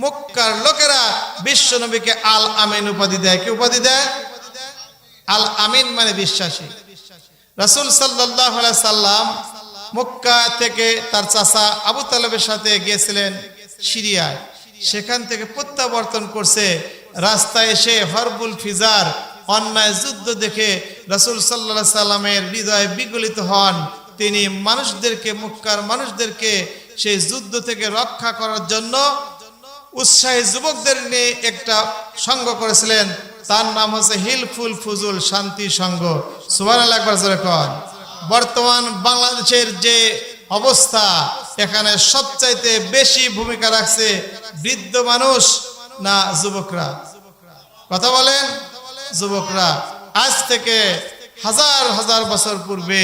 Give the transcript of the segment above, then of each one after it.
মক্কার লোকেরা বিশ্ব নবীকে আল আমিন উপাধি দেয়। কি উপাধি দেয়? আল আমিন মানে বিশ্বাসী। রাসূল আলাইহি সাল্লাম মক্কা থেকে তার চাচা আবু তালেবের সাথে গিয়েছিলেন সিরিয়ায়। সেখান থেকে প্রত্যাবর্তন করছে। রাস্তায় এসে হরবুল ফিজার অন্যায় যুদ্ধ দেখে রাসূল আলাইহি সাল্লামের হৃদয় বিগলিত হন। তিনি মানুষদেরকে, মক্কার মানুষদেরকে সেই যুদ্ধ থেকে রক্ষা করার জন্য উৎসাহী যুবকদের নিয়ে একটা সংঘ করেছিলেন। তার নাম হচ্ছে হিলফুল ফুজুল শান্তি সংঘ। সুবান বর্তমান বাংলাদেশের যে অবস্থা, এখানে সবচাইতে বেশি ভূমিকা রাখছে বৃদ্ধ মানুষ না যুবকরা? কথা বলেন, যুবকরা। আজ থেকে হাজার হাজার বছর পূর্বে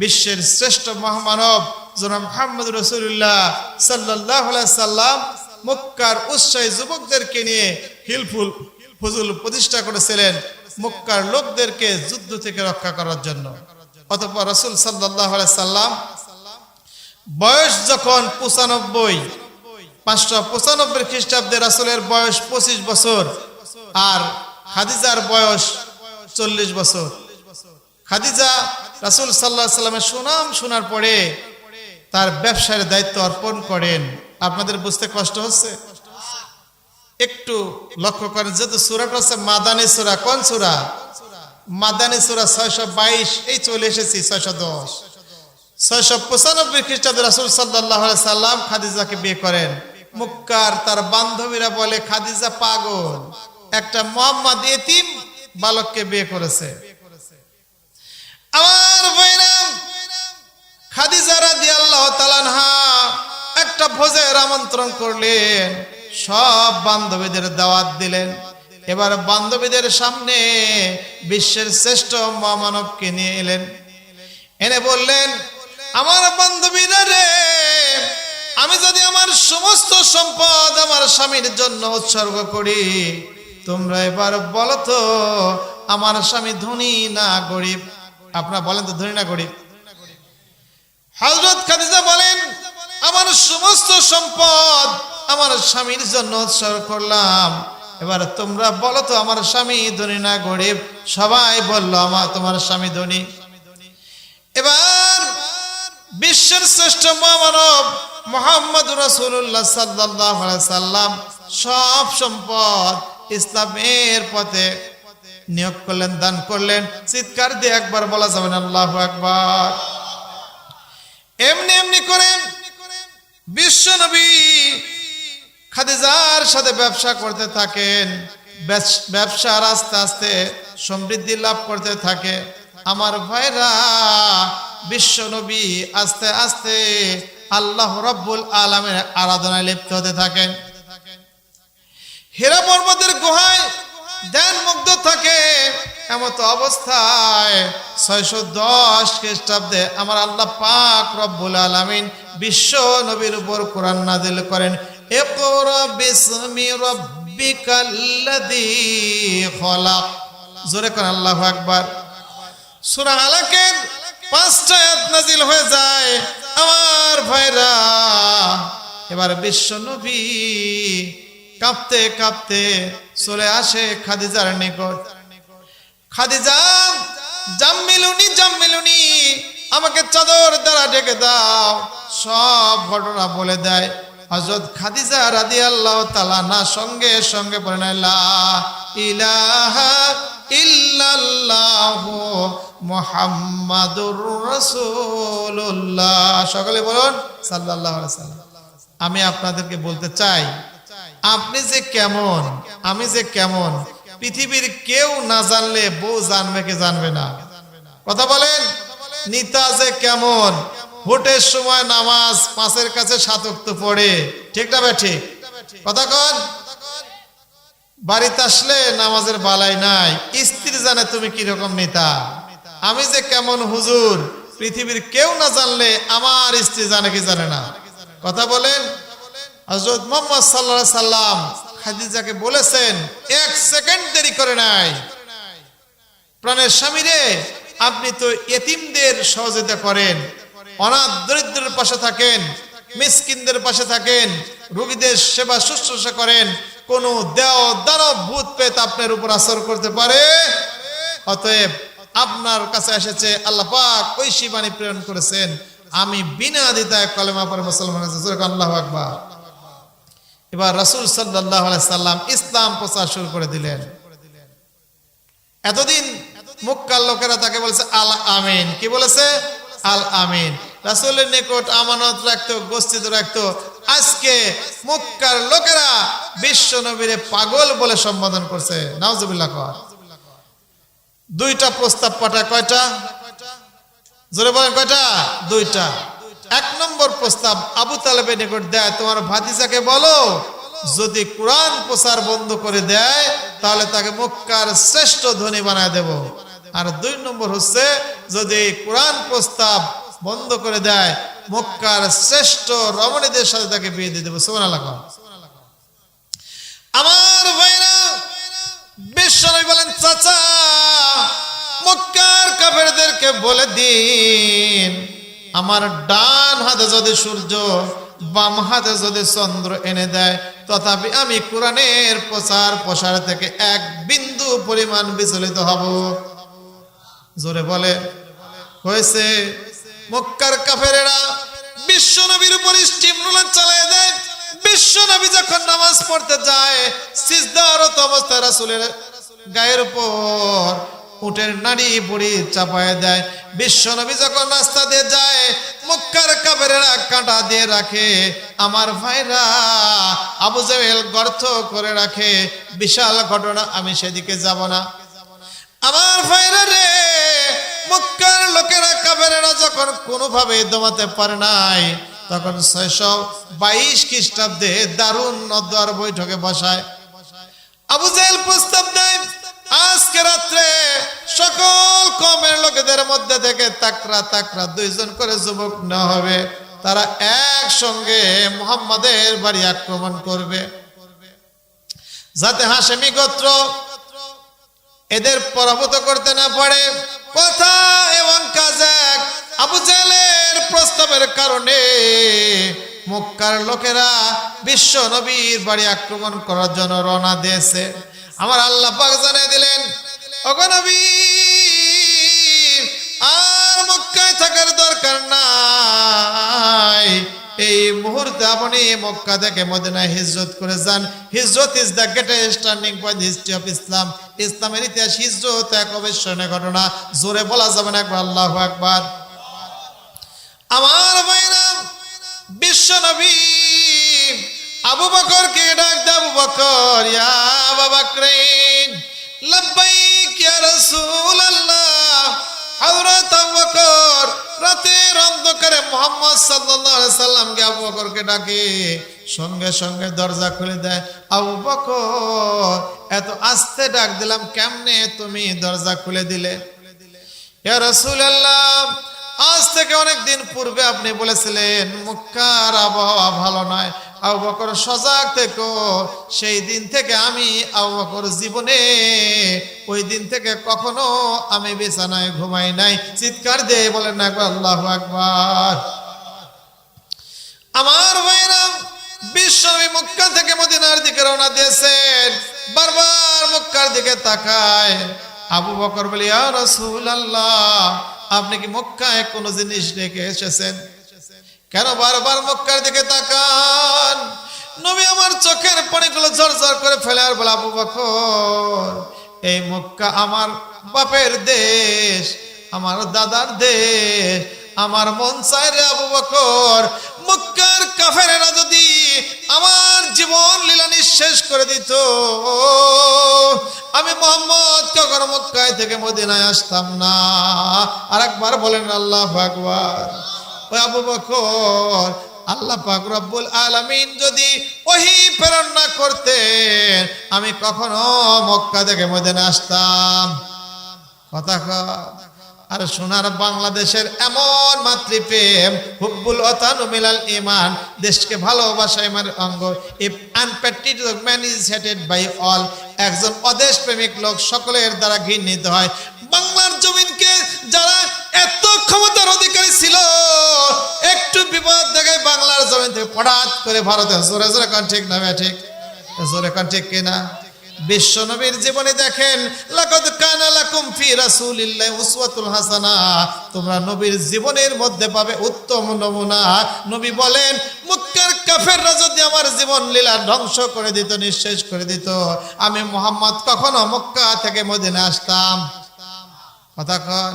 বিশ্বের শ্রেষ্ঠ মহামানব জনাব মোহাম্মদ রসুল্লাহ সাল্লাহ সাল্লাম মক্কার উৎসাহী যুবকদেরকে নিয়ে হিলফুল ফজুল প্রতিষ্ঠা করেছিলেন মক্কার লোকদেরকে যুদ্ধ থেকে রক্ষা করার জন্য। অতপর রসুল সাল্লাহ সাল্লাম বয়স যখন পঁচানব্বই, পাঁচশো পঁচানব্বই খ্রিস্টাব্দে রাসুলের বয়স পঁচিশ বছর আর খাদিজার বয়স চল্লিশ বছর। খাদিজা রাসুল সাল্লাহ সাল্লামের সুনাম শোনার পরে তার ব্যবসার দায়িত্ব অর্পণ করেন। আপনাদের বুঝতে কষ্ট হচ্ছে? একটু লক্ষ্য করেন, যেহেতু সুরাটা হচ্ছে মাদানী সুরা, কোন সুরা? মাদানী সুরা ছয়শো বাইশ, এই চলে এসেছি, ছয়শো দশ। ছয়শো পঁচানব্বই খ্রিস্টাব্দ রাসুল সাল্লাহ সাল্লাম খাদিজাকে বিয়ে করেন। মুক্কার তার বান্ধবীরা বলে, খাদিজা পাগল। একটা মোহাম্মদ এতিম বালককে বিয়ে করেছে। আমার বৈরাম খাদিজা রাদি আল্লাহ তালানহা একটা ভোজের আমন্ত্রণ করলেন। সব বান্ধবীদের দাওয়াত দিলেন। এবার বান্ধবীদের সামনে বিশ্বের শ্রেষ্ঠ মহামানবকে নিয়ে এলেন। এনে বললেন, আমার বান্ধবীরা রে, আমি যদি আমার সমস্ত সম্পদ আমার স্বামীর জন্য উৎসর্গ করি, তোমরা এবার বলো তো, আমার স্বামী ধনী না গরিব? আপনারা বলেন তো ধনী না গরিব? হজরত খাদিজা সম্পদ আমার স্বামীর জন্য উৎসর্গ করলাম। এবার তোমরা বলো তো, আমার স্বামী ধনী না গরিব? সবাই বলল আমার তোমার স্বামী ধনী। এবার বিশ্বের শ্রেষ্ঠ মহামানব মোহাম্মদ রসুল্লাহ সাল্লাহ সাল্লাম সব সম্পদ ইসলামের পথে নিয়োগ করলেন, দান করলেন। চিৎকার দিয়ে একবার বলা যাবে না, আল্লাহ একবার এমনি এমনি করে বিশ্ব নবী খাদিজার সাথে ব্যবসা করতে থাকেন, ব্যবস- ব্যবসার আস্তে আস্তে সমৃদ্ধি লাভ করতে থাকে। আমার ভাইরা, বিশ্ব নবী আস্তে আস্তে আল্লাহ রব্বুল আলমের আরাধনায় লিপ্ত হতে থাকেন। হেরা পর্বতের গুহায় ধ্যান মুগ্ধ থাকে। এমত অবস্থায় ছয়শো দশ খ্রিস্টাব্দে আমার আল্লাহ পাক রব্বুল আলামিন বিশ্ব নবীর উপর কোরআন নাজিল করেন জোরে কোন আল্লাহু আকবার। সূরা আলাকের পাঁচটা নাজিল হয়ে যায়, আমার ভাইরা, এবার বিশ্ব নবী কাঁপতে কাঁপতে চলে আসে খাদিজার নিকট। খাদিজা জাম্মিলুনি জাম্মিলুনি আমাকে চাদর দ্বারা ঢেকে দাও। সব ঘটনা বলে দেয়। হজরত খাদিজা রাদি আল্লাহ তালা না, সঙ্গে সঙ্গে বলেন লা ইলাহা ইল্লাল্লাহু মুহাম্মাদুর রাসূলুল্লাহ। সকলে বলুন আলাইহি সাল্লাম। আমি আপনাদেরকে বলতে চাই, আপনি যে কেমন, আমি যে কেমন পৃথিবীর কেউ না জানলে বউ জানবে কি জানবে না। কথা বলেন? নিতা যে কেমন? ভোটের সময় নামাজ পাঁচের কাছে সাতক্ত পড়ে। ঠিক না ঠিক? কথা কন। বাড়িতে আসলে নামাজের বালাই নাই। স্ত্রী জানে তুমি কীরকম নেতা। আমি যে কেমন হুজুর, পৃথিবীর কেউ না জানলে আমার স্ত্রী জানে কি জানে না। কথা বলেন? হজরত মোহাম্মদ সাল্লাহ সাল্লাম খাদিজাকে বলেছেন, এক সেকেন্ড দেরি করে নাই। প্রাণের স্বামী রে আপনি তো এতিমদের সহযোগিতা করেন, অনাথ দরিদ্রের পাশে থাকেন, মিসকিনদের পাশে থাকেন, রোগীদের সেবা শুশ্রূষা করেন, কোন দেও দানব ভূত পেত আপনার উপর আসর করতে পারে? অতএব আপনার কাছে এসেছে আল্লাহ পাক ওই শিবানী প্রেরণ করেছেন, আমি বিনা দিতায় কলেমা পরে মুসলমান। জোরে আকবার। এবার রাসূল আলাইহি সাল্লাম ইসলাম প্রচার শুরু করে দিলেন। এতদিন মক্কার লোকেরা তাকে বলেছে, আল আমিন। কি বলেছে? আল আমিন। রাসূলের নিকট আমানত রাখতো গস্তিত রাখতো। আজকে মক্কার লোকেরা বিশ্ব নবীরে পাগল বলে সম্বোধন করছে। নাউজুবিল্লাহ কর। দুইটা প্রস্তাব পাঠা কয়টা? জোরে বলেন কয়টা? দুইটা। এক নম্বর প্রস্তাব আবু তালেবের নিকট দেয়, তোমার ভাতিজাকে বলো, যদি কোরআন প্রচার বন্ধ করে দেয়, তাহলে তাকে মক্কার শ্রেষ্ঠ ধনী বানায় দেব। আর দুই নম্বর হচ্ছে, যদি কোরআন প্রস্তাব বন্ধ করে দেয়, মক্কার শ্রেষ্ঠ রমণীদের সাথে তাকে বিয়ে দিয়ে দেবো। সোমান আলাকা আমার ভাইরা বিশ্বনবী বলেন, চাচা, মক্কার কাফেরদেরকে বলে দিন। আমার ডান হাতে যদি সূর্য, বাম হাতে যদি চন্দ্র এনে দেয়, তথাপি আমি কোরআনের প্রচার প্রসার থেকে এক বিন্দু পরিমাণ বিচলিত হব। জোরে বলে, হয়েছে। মক্কার কাফেরেরা বিশ্ব নবীর উপর স্টিমরোলার চালায় দেয়। বিশ্ব নবী যখন নামাজ পড়তে যায়, সিজদারত অবস্থায় রাসূলের গায়ের উপর উটের নারী বুড়ি চাপায় দেয়। বিশ্ব নবী যখন রাস্তা দিয়ে যায়, মক্কার কাফেরেরা কাঁটা দিয়ে রাখে। আমার ভাইরা আবু জাহেল গর্ত করে রাখে। বিশাল ঘটনা, আমি সেদিকে যাব না। আমার ভাইরা রে, মক্কার লোকেরা কাবেরেরা যখন কোনোভাবে দমাতে পারে নাই, তখন ছয়শো বাইশ খ্রিস্টাব্দে দারুণ নদ্বার বৈঠকে বসায়। আবু জাহেল প্রস্তাব দেয় আজকে রাত্রে সকল কমের লোকেদের মধ্যে থেকে তাকরা তাকরা দুইজন করে যুবক নেওয়া হবে। তারা একসঙ্গে মোহাম্মদের বাড়ি আক্রমণ করবে। যাতে হাসেমি গোত্র এদের পরাভূত করতে না পারে। কথা এবং কাজ এক। আবু জাহেলের প্রস্তাবের কারণে মক্কার লোকেরা বিশ্ব নবীর বাড়ি আক্রমণ করার জন্য রওনা দিয়েছে। আমার আল্লাহ পাক জানিয়ে দিলেন অগনবী আর মক্কায় থাকার দরকার নাই। এই মুহূর্তে আপনি মক্কা থেকে মদিনায় হিজরত করে যান। হিজরত is the greatest turning point history of Islam ইসলামের ইতিহাস হিজরত এক অবিস্মরণীয় ঘটনা। জোরে বলা যাবে না একবার, আল্লাহ একবার আমার ভাইরা, বিশ্ব নবী, আবু বকরকে ডাক দে, আবু বকর, ইয়া আবু বকরিন, লব্বাইক ইয়া রাসূলুল্লাহ হযরত আবু বকর, রাতের অন্ধকারে মোহাম্মদ সাল্লাল্লাহু আলাইহি সাল্লামকে আবু বকরকে ডাকে, সঙ্গে সঙ্গে দরজা খুলে দেয়, আবু বকর, এত আস্তে ডাক দিলাম, কেমনে তুমি দরজা খুলে দিলে? ইয়া রাসূলুল্লাহ আজ থেকে অনেক দিন পূর্বে আপনি বলেছিলেন, মক্কার আবহাওয়া ভালো নয়। আবু বকর সজাগ থেকো, সেই দিন থেকে আমি আবু বকর জীবনে, ওই দিন থেকে কখনো আমি বিছানায় ঘুমাই নাই। চিৎকার দিয়ে বলেন না আল্লাহ আকবার। আমার ভাইরা বিশ্বনবী মক্কা থেকে মদিনার দিকে রওনা দিয়েছেন, বারবার মক্কার দিকে তাকায়। আবু বকর বলি, ইয়া রাসূলুল্লাহ আপনি কি মক্কায় কোনো জিনিস রেখে এসেছেন? কেন বারবার মক্কার দিকে তাকান? নবী আমার চোখের পানিগুলো ঝরঝর করে ফেলে আর বলে, আবু বকর, এই মক্কা আমার বাপের দেশ, আমার দাদার দেশ, আমার মন চায় রে আবু বকর, মক্কার কাফেরেরা যদি আমার জীবন লীলা নিঃশেষ করে দিত। আমি মোহাম্মদ কখনো মক্কায় থেকে মদিনায় আসতাম না। আর একবার বলেন আল্লাহ আকবার। ওই আবু বকর, আল্লাহ পাক রব্বুল আলামিন যদি ওহি প্রেরণ না করতেন, আমি কখনো মক্কা থেকে মদিনা আসতাম। কথা কয়। আর সোনার বাংলাদেশের এমন মাতৃপ্রেম, হুব্বুল অতানু মিলাল ইমান দেশকে ভালোবাসা ইমার অঙ্গ। If unpatriotic man is hated by all একজন অদেশ প্রেমিক লোক সকলের দ্বারা ঘৃণিত হয়। বাংলার জমিনকে যারা এত ক্ষমতার অধিকারী ছিল, একটু বিপদ দেখে বাংলার জমিন থেকে হঠাৎ করে ভারতে। জোরে জোরে কান ঠিক না ঠিক? জোরে কান ঠিক কিনা? বিশ্ব নবীর জীবনে দেখেন, লাকাদ কানা লাকুম ফি রাসূলিল্লাহি উসওয়াতুল হাসানা। তোমরা নবীর জীবনের মধ্যে পাবে উত্তম নমুনা। নবী বলেন, মক্কার কাফেররা যদি আমার জীবন লীলা ধ্বংস করে দিত, নিঃশেষ করে দিত, আমি কখনো মক্কা থেকে মদিনা আসতাম। কথা কন।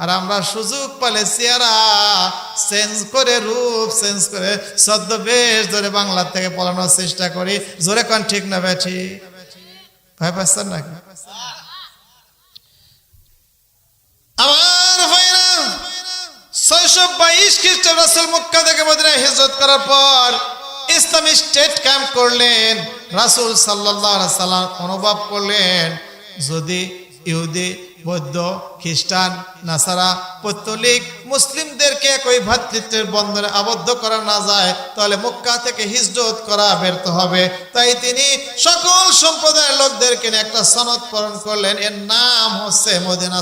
আর আমরা সুযোগ পালে চেহারা চেঞ্জ করে, রূপ চেঞ্জ করে সদ্য বেশ ধরে বাংলা থেকে পড়ানোর চেষ্টা করি। জোরে কন, ঠিক না ব্যাঠি ভয় পাচ্ছেন নাকি? বাইশ খ্রিস্টাব্দ রাসুল মক্কা থেকে মদিনায় হিজরত করার পর ইসলামী স্টেট ক্যাম্প করলেন। রাসুল সাল্লাহ সাল্লাম অনুভব করলেন, যদি ইহুদি, বৌদ্ধ, খ্রিস্টান, নাসারা পত্তলিক মুসলিমদেরকে একই ভ্রাতৃত্বের বন্ধনে আবদ্ধ করা না যায়, তাহলে মক্কা থেকে হিজরত করা ব্যর্থ হবে। তাই তিনি সকল সম্প্রদায়ের লোকদেরকে একটা সনদ পূরণ করলেন। এর নাম হচ্ছে মদিনা।